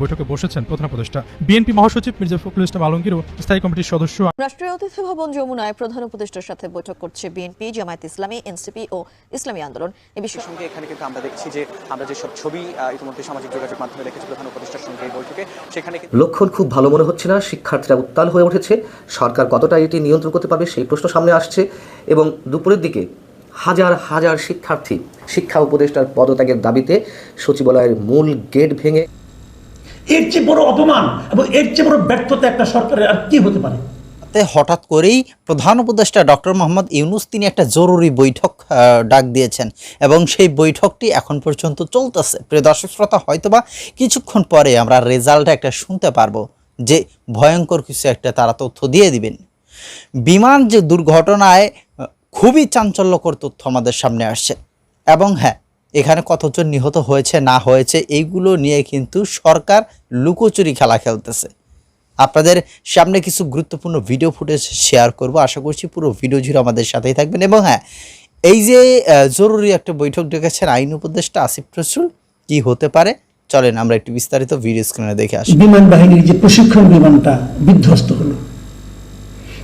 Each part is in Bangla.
বৈঠকে বসেছেন প্রধান উপদেষ্টা। বিএনপি মহাসচিব মির্জা ফখরুল ইসলাম আলমগীর ও স্থায়ী কমিটির সদস্য। রাষ্ট্রীয় অতিথি ভবন যমুনায় প্রধান উপদেষ্টার সাথে বৈঠক করছে বিএনপি জামায়াত ইসলামী এনসিপি ও ইসলামী আন্দোলন। এ বিষয়ে সঙ্গে এখানে কিন্তু আমরা দেখছি যে আমরা যেসব ছবি ইতিমধ্যে সামাজিক যোগাযোগ মাধ্যমে দেখেছি প্রধান উপদেষ্টার সঙ্গে এই বৈঠকে সেখানে লক্ষণ খুব ভালো মনে হচ্ছে না শিক্ষার্থীরা উত্তাল হয়ে উঠেছে সরকার কতটা এটি নিয়ন্ত্রণ করতে পারবে সেই প্রশ্ন সামনে আসছে এবং দুপুরের দিকে হাজার হাজার শিক্ষার্থী শিক্ষা উপদেষ্টার পদত্যাগের দাবিতে সচিবালয়ের মূল গেট ভেঙে এর চেয়ে বড় অপমান এবং এর চেয়ে বড় ব্যর্থতা একটা সরকারের আর কি হতে পারে? হঠাৎ করেই প্রধান উপদেষ্টা ডক্টর মোহাম্মদ ইউনুস তিনি একটা জরুরি বৈঠক ডাক দিয়েছেন এবং সেই বৈঠকটি এখন পর্যন্ত চলতেছে। প্রিয় দর্শক শ্রোতা, হয়তোবা কিছুক্ষণ পরে আমরা রেজাল্ট একটা শুনতে পারব যে ভয়ঙ্কর কিছু একটা তারা তথ্য দিয়ে দিবেন। বিমান যে দুর্ঘটনায় খুবই চাঞ্চল্যকর তথ্য আমাদের সামনে আসছে। এবং হ্যাঁ এখানে কতজন নিহত হয়েছে, না হয়েছে, এইগুলো নিয়ে কিন্তু সরকার লুকোচুরি খেলা খেলতেছে। আপনাদের সামনে কিছু গুরুত্বপূর্ণ ভিডিও ফুটেজ শেয়ার করব। আশা করছি পুরো ভিডিও জুড়ে আমাদের সাথেই থাকবেন। এবং হ্যাঁ এই যে জরুরি একটা বৈঠক ডেকেছেন আইন উপদেষ্টা আসিফ নজরুল কি হতে পারে? চলেন আমরা একটু বিস্তারিত ভিডিও স্ক্রিনে দেখে আসি। বিমান বাহিনীর যে প্রশিক্ষণ বিমানটা বিধ্বস্ত হলো,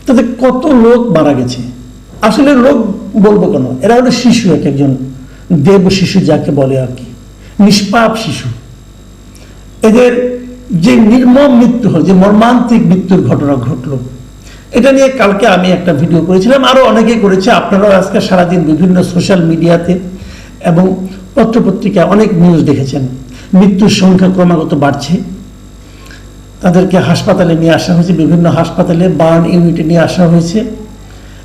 তাতে কত লোক মারা গেছে? আসলে লোক বলব কেন? এরা হলো শিশু এক একজন। দেব শিশু যাকে বলে আর কি, নিষ্পাপ শিশু। এদের যে নির্মম মৃত্যু হল যে মর্মান্তিক মৃত্যুর ঘটনা ঘটলো, এটা নিয়ে কালকে আমি একটা ভিডিও করেছিলাম, আরও অনেকে করেছে, আপনারাও আজকে সারাদিন বিভিন্ন সোশ্যাল মিডিয়াতে এবং পত্রপত্রিকায় অনেক নিউজ দেখেছেন। মৃত্যুর সংখ্যা ক্রমাগত বাড়ছে। তাদেরকে হাসপাতালে নিয়ে আসা হয়েছে, বিভিন্ন হাসপাতালে বার্ন ইউনিটে নিয়ে আসা হয়েছে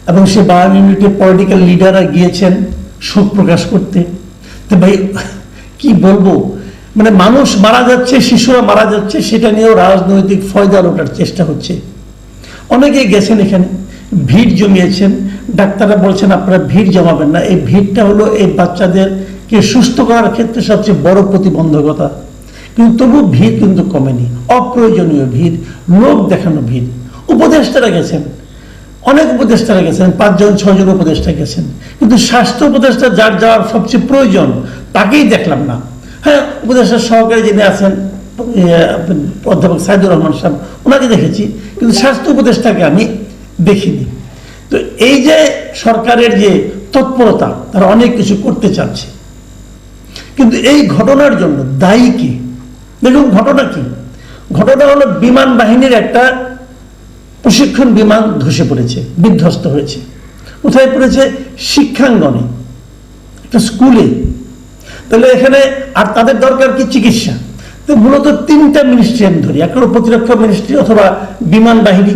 এবং সে বার্ন ইউনিটে পলিটিক্যাল লিডাররা গিয়েছেন। শোক প্রকাশ করতে। তো ভাই, কি বলব? মানে মানুষ মারা যাচ্ছে, শিশুরা মারা যাচ্ছে, সেটা নিয়েও রাজনৈতিক ফয়দা লোটার চেষ্টা হচ্ছে। অনেকে গেছেন এখানে, ভিড় জমিয়েছেন। ডাক্তাররা বলছেন, আপনারা ভিড় জমাবেন না। এই ভিড়টা হলো এই বাচ্চাদেরকে সুস্থ করার ক্ষেত্রে সবচেয়ে বড় প্রতিবন্ধকতা। কিন্তু তবু ভিড় কিন্তু কমেনি। অপ্রয়োজনীয় ভিড়, লোক দেখানো ভিড়। উপদেষ্টারা গেছেন অনেক উপদেষ্টারা গেছেন, পাঁচজন, ছয়জন উপদেষ্টা গেছেন। কিন্তু স্বাস্থ্য উপদেষ্টা যার যাওয়ার সবচেয়ে প্রয়োজন, তাকেই দেখলাম না। হ্যাঁ উপদেষ্টার সহকারী যিনি আছেন অধ্যাপক সাইদুর রহমান সাহেব, ওনাকে দেখেছি, কিন্তু স্বাস্থ্য উপদেষ্টাকে আমি দেখিনি। তো এই যে সরকারের যে তৎপরতা, তারা অনেক কিছু করতে চাচ্ছে। কিন্তু এই ঘটনার জন্য দায়ী কি? দেখুন, ঘটনা কি? ঘটনা হলো বিমান বাহিনীর একটা প্রশিক্ষণ বিমান ধসে পড়েছে, বিধ্বস্ত হয়েছে। কোথায় পড়েছে? শিক্ষাঙ্গনে, একটা স্কুলে। তাহলে এখানে আর তাদের দরকার কি? চিকিৎসা। তো মূলত তিনটা মিনিস্ট্রি আমি ধরি। একটা হলো প্রতিরক্ষা মিনিস্ট্রি অথবা বিমান বাহিনী।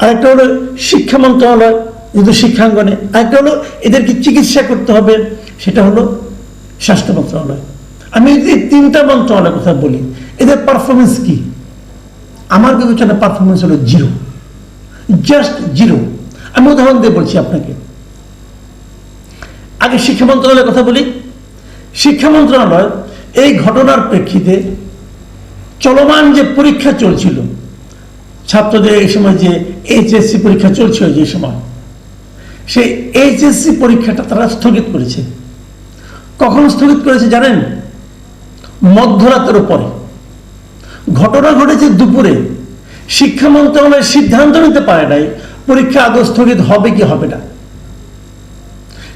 আরেকটা হলো শিক্ষা মন্ত্রণালয়, যেহেতু শিক্ষাঙ্গনে। আরেকটা হলো এদেরকে চিকিৎসা করতে হবে, সেটা হলো স্বাস্থ্য মন্ত্রণালয়। আমি যদি তিনটা মন্ত্রণালয়ের কথা বলি, এদের পারফরমেন্স কি? আমার বিবেচনা পারফরমেন্স হলো জিরো জাস্ট জিরো আমি উদাহরণ দিয়ে বলছি আপনাকে। আগে শিক্ষা মন্ত্রণালয়ের কথা বলি। শিক্ষা মন্ত্রণালয় এই ঘটনার প্রেক্ষিতে চলমান যে পরীক্ষা চলছিল, ছাত্রদের এই সময় যে এইচএসসি পরীক্ষা চলছিল যে সময়, সেই এইচএসসি পরীক্ষাটা তারা স্থগিত করেছে। কখন স্থগিত করেছে জানেন? মধ্যরাতের পরে ঘটনা ঘটেছে দুপুরে। শিক্ষা মন্ত্রণালয় সিদ্ধান্ত নিতে পারে নাই, পরীক্ষা আদৌ স্থগিত হবে কি হবে না।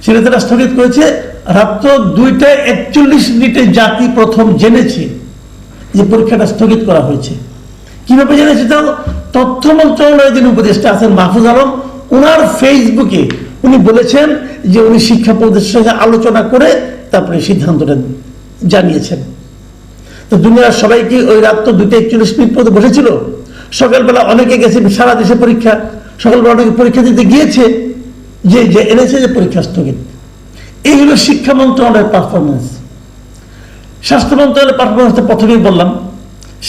সেটা তারা স্থগিত করেছে, রাত্র দুইটা একচল্লিশ মিনিটে জাতি প্রথম জেনেছে যে পরীক্ষাটা স্থগিত করা হয়েছে। কীভাবে জেনেছে তাও? তথ্য মন্ত্রণালয়ের যিনি উপদেষ্টা আছেন মাহফুজ আলম ওনার ফেসবুকে উনি বলেছেন যে উনি শিক্ষা প্রতিষ্ঠানের সঙ্গে আলোচনা করে তারপরে সিদ্ধান্তটা জানিয়েছেন। তো দুনিয়ার সবাই কি ওই রাত তো দুইটা একচল্লিশ মিনিট পর্যন্ত বসেছিল? সকালবেলা অনেকে গেছে, সারা দেশে পরীক্ষা। সকালবেলা অনেকে পরীক্ষা দিতে গিয়েছে। যে যে এনেছে যে পরীক্ষা স্থগিত। এই হলো শিক্ষা মন্ত্রণালয়ের পারফরমেন্স স্বাস্থ্য মন্ত্রণালয়ের পারফরমেন্স তো প্রথমেই বললাম।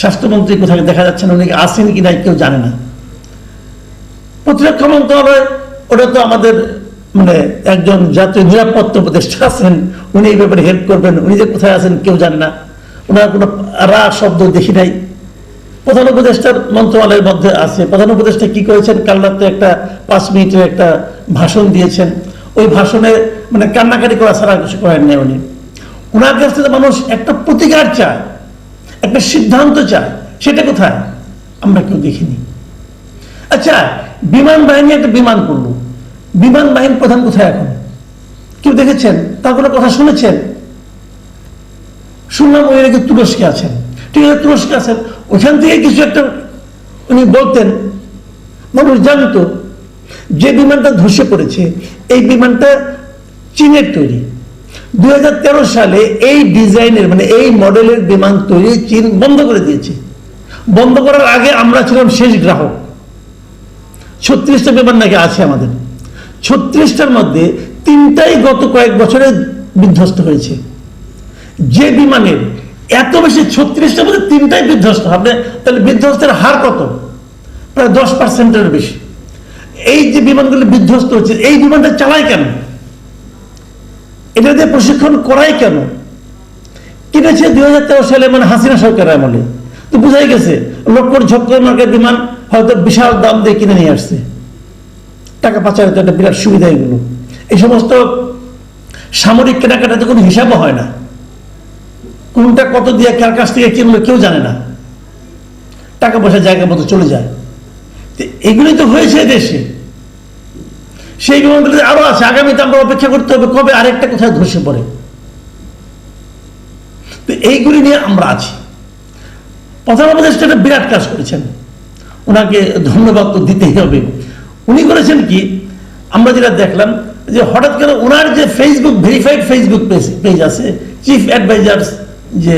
স্বাস্থ্যমন্ত্রী কোথায় দেখা যাচ্ছে না, উনি আসেন কি নাই কেউ জানে না। প্রতিরক্ষা মন্ত্রণালয়, ওটা তো আমাদের মানে একজন জাতীয় নিরাপত্তা উপদেষ্টা আছেন, উনি এই ব্যাপারে হেল্প করবেন। উনি যে কোথায় আছেন কেউ জানে না। ওনার কোনো রা শব্দ দেখি নাই। প্রধান উপদেষ্টার মন্ত্রণালয়ের মধ্যে আছে। প্রধান উপদেষ্টা কি করেছেন? কাল রাতে একটা পাঁচ মিনিটের একটা ভাষণ দিয়েছেন। ওই ভাষণে মানে কান্নাকাটি করা ছাড়া কিছু করেন নাই উনি। ওনার কাছ থেকে মানুষ একটা প্রতিকার চায়, একটা সিদ্ধান্ত চায়, সেটা কোথায়? আমরা কেউ দেখিনি। আচ্ছা বিমান বাহিনী একটা বিমান করল। বিমান বাহিনী প্রধান কোথায় এখন? কেউ দেখেছেন? তার কোনো কথা শুনেছেন? শুনলাম ওই নাকি তুরস্কে আছেন। ঠিক আছে, তুরস্কে আছেন। ওখান থেকে কিছু একটা উনি বলতেন। মানুষ জানতো যে বিমানটা ধসে পড়েছে, এই বিমানটা চীনের তৈরি। দু হাজার তেরো সালে এই ডিজাইনের মানে এই মডেলের বিমান তৈরি চীন বন্ধ করে দিয়েছে। বন্ধ করার আগে আমরা ছিলাম শেষ গ্রাহক। ছত্রিশটা বিমান নাকি আছে আমাদের। ছত্রিশটার মধ্যে তিনটাই গত কয়েক বছরে বিধ্বস্ত হয়েছে। যে বিমানের এত বেশি ছত্রিশটার মধ্যে তিনটাই বিধ্বস্ত হবে তাহলে বিধ্বস্তের হার কত? প্রায় দশ পার্সেন্টের বেশি। এই যে বিমানগুলো বিধ্বস্ত হচ্ছে, এই বিমানটা চালায় কেন? এটা দিয়ে প্রশিক্ষণ করাই কেন? কিনেছে দুই হাজার তেরো সালে মানে হাসিনা সরকার আমলে। তো বুঝাই গেছে লক্কর ঝক্কর মার্কের বিমান হয়তো বিশাল দাম দিয়ে কিনে নিয়ে আসছে। টাকা পাচারের তো একটা বিরাট সুবিধা এগুলো। এই সমস্ত সামরিক কেনাকাটাতে কোনো হিসাবও হয় না। কোনটা কত দিয়ে কার কাছ থেকে কিনলো কেউ জানে না। টাকা পয়সা জায়গা মতো চলে যায়। এগুলোই তো হয়েছে দেশে। সেই বিমানগুলো আরও আছে। আগামীতে আমরা অপেক্ষা করতে হবে কবে আরেকটা কোথায় ধসে পড়ে। তো এইগুলি নিয়ে আমরা আছি। প্রধান উপদেষ্টা একটা বিরাট কাজ করেছেন। ওনাকে ধন্যবাদ তো দিতেই হবে। উনি করেছেন কি, আমরা যেটা দেখলাম যে হঠাৎ করে ওনার যে Facebook verified Facebook page page আছে চিফ অ্যাডভাইজার্স যে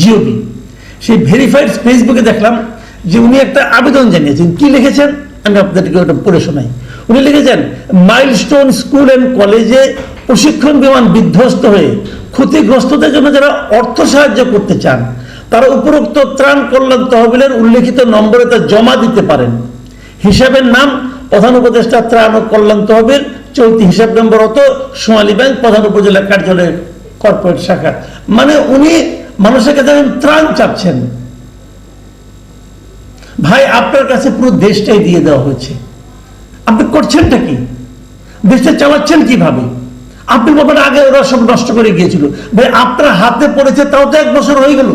জিওবি সেই ভেরিফাইড ফেসবুকে দেখলাম যে উনি একটা আবেদন জানিয়েছেন। কি লিখেছেন? আমি আপনাদেরকে ওটা পড়ে শোনাই। উনি লিখেছেন মাইলস্টোন স্কুল অ্যান্ড কলেজে প্রশিক্ষণ বিমান বিধ্বস্ত হয়ে ক্ষতিগ্রস্তদের জন্য যারা অর্থ সাহায্য করতে চান, তারা উপরোক্ত ত্রাণ কল্যাণ তহবিলের উল্লেখিত নম্বরে তা জমা দিতে পারেন। হিসাবের নাম, প্রধান উপদেষ্টা ত্রাণ ও কল্যাণ তহবিল, চলতি হিসাব নম্বর অত সোমালী ব্যাংক প্রধান উপজেলা কার্যালয়ের কর্পোরেট শাখা। মানে উনি মানুষের কাছে ত্রাণ চাচ্ছেন। ভাই, আপনার কাছে পুরো দেশটাই দিয়ে দেওয়া হয়েছে। আপনি করছেনটা কি? দেশটা চালাচ্ছেন কীভাবে? আপনি ব্যাপারে আগে ওরা সব নষ্ট করে গিয়েছিল। ভাই, আপনার হাতে পড়েছে, তাও তো এক বছর হয়ে গেল।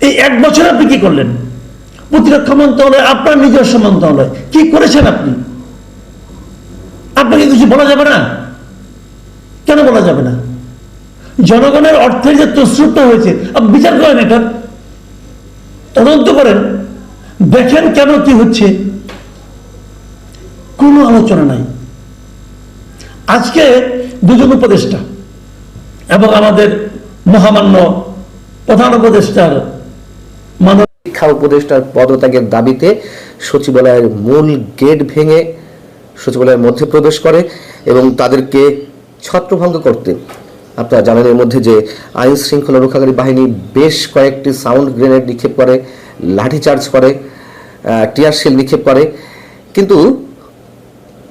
এই এক বছর আপনি কি করলেন? প্রতিরক্ষা মন্ত্রণালয়, আপনার নিজস্ব মন্ত্রণালয়। কি করেছেন আপনি? আপনাকে কিছু বলা যাবে না? কেন বলা যাবে না? জনগণের অর্থের যে তসরুপটা হয়েছে আপনি বিচার করেন এটা। তদন্ত করেন। দেখেন কেন কি হচ্ছে। কোনো আলোচনা নাই। আজকে দুজন উপদেষ্টা এবং আমাদের মহামান্য প্রধান উপদেষ্টার মানব শিক্ষা উপদেষ্টার পদত্যাগের দাবিতে সচিবালয়ের মূল গেট ভেঙে সচিবালয়ের মধ্যে প্রবেশ করে এবং তাদেরকে ছত্রভঙ্গ করতে আপনারা জানেন এর মধ্যে যে আইন শৃঙ্খলা রক্ষাকারী বাহিনী বেশ কয়েকটি সাউন্ড গ্রেনেড নিক্ষেপ করে, লাঠিচার্জ করে টিয়ার টিয়ারশেল নিক্ষেপ করে। কিন্তু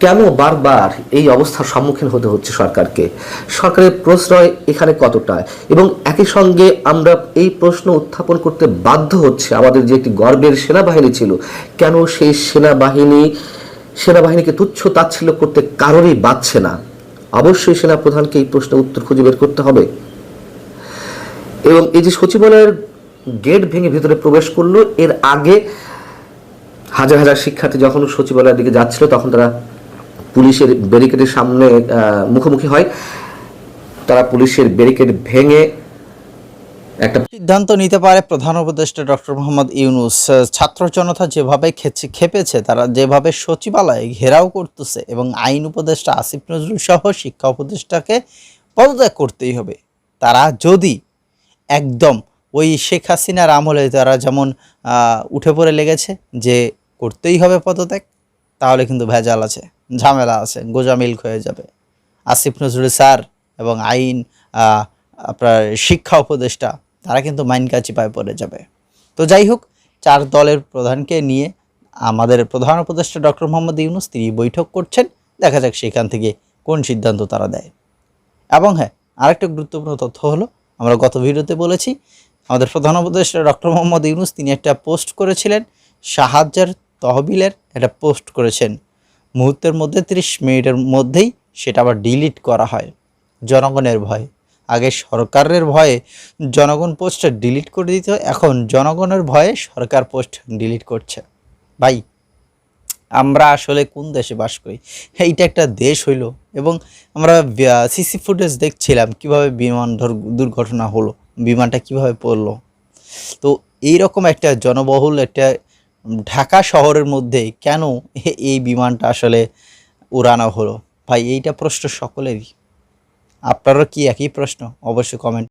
কেন বারবার এই অবস্থার সম্মুখীন হতে হচ্ছে সরকারকে? সরকারের প্রশ্রয় এখানে কতটা? এবং একই সঙ্গে আমরা এই প্রশ্ন উত্থাপন করতে বাধ্য হচ্ছে। আমাদের যে একটি গর্বের সেনাবাহিনী ছিল, কেন সেই সেনাবাহিনী, সেনাবাহিনীকে তুচ্ছ তাচ্ছিল্য করতে কারোরই বাঁচছে না? অবশ্যই সেনাপ্রধানকে এই প্রশ্নের উত্তর খুঁজে বের করতে হবে। এবং এই যে সচিবালয়ের গেট ভেঙে ভেতরে প্রবেশ করল, এর আগে হাজার হাজার শিক্ষার্থী যখন সচিবালয়ের দিকে যাচ্ছিল, তখন তারা পুলিশের ব্যারিকেডের সামনে মুখোমুখি হয়। তারা পুলিশের ব্যারিকেড ভেঙে একটা সিদ্ধান্ত নিতে পারে প্রধান উপদেষ্টা ডক্টর মোহাম্মদ ইউনুস। ছাত্র জনতা যেভাবে খেছে খেপেছে, তারা যেভাবে সচিবালয়ে ঘেরাও করতেছে এবং আইন উপদেষ্টা আসিফ নজরুল সহ শিক্ষা উপদেষ্টাকে পদত্যাগ করতেই হবে, তারা যদি একদম ওই শেখ হাসিনার আমলে তারা যেমন উঠে পড়ে লেগেছে যে করতেই হবে পদত্যাগ, তাহলে কিন্তু ভেজাল আছে, ঝামেলা আছে, গোজামিল হয়ে যাবে। আসিফ নজরুল স্যার এবং আইন আপনার শিক্ষা উপদেষ্টা তারা কিন্তু মাইন কাছি পায়ে পড়ে যাবে। তো যাই হোক, চার দলের প্রধানকে নিয়ে আমাদের প্রধান উপদেষ্টা ডক্টর মোহাম্মদ ইউনুস তিনি বৈঠক করছেন। দেখা যাক সেখান থেকে কোন সিদ্ধান্ত তারা দেয়। এবং হ্যাঁ আরেকটা গুরুত্বপূর্ণ তথ্য হলো, আমরা গত ভিডিওতে বলেছি, আমাদের প্রধান উপদেষ্টা ডক্টর মোহাম্মদ ইউনুস তিনি একটা পোস্ট করেছিলেন সাহায্যের তহবিলের একটা পোস্ট করেছেন। মুহূর্তের মধ্যে ত্রিশ মিনিটের মধ্যেই সেটা আবার ডিলিট করা হয়, জনগণের ভয়। আগে সরকারের ভয়ে জনগণ পোস্ট ডিলিট করে দিত, এখন জনগণের ভয়ে সরকার পোস্ট ডিলিট করছে। ভাই, আমরা আসলে কোন দেশে বাস করি? এইটা একটা দেশ হইল এবং আমরা সিসি ফুটেজ দেখছিলাম কীভাবে বিমান দুর্ঘটনা হলো, বিমানটা কীভাবে পড়ল। তো এই রকম একটা জনবহুল একটা ঢাকা শহরের মধ্যে কেন এই বিমানটা আসলে উড়ানো হলো? ভাই, এইটা প্রশ্ন সকলেরই। আপনারও কি একই প্রশ্ন? অবশ্যই কমেন্ট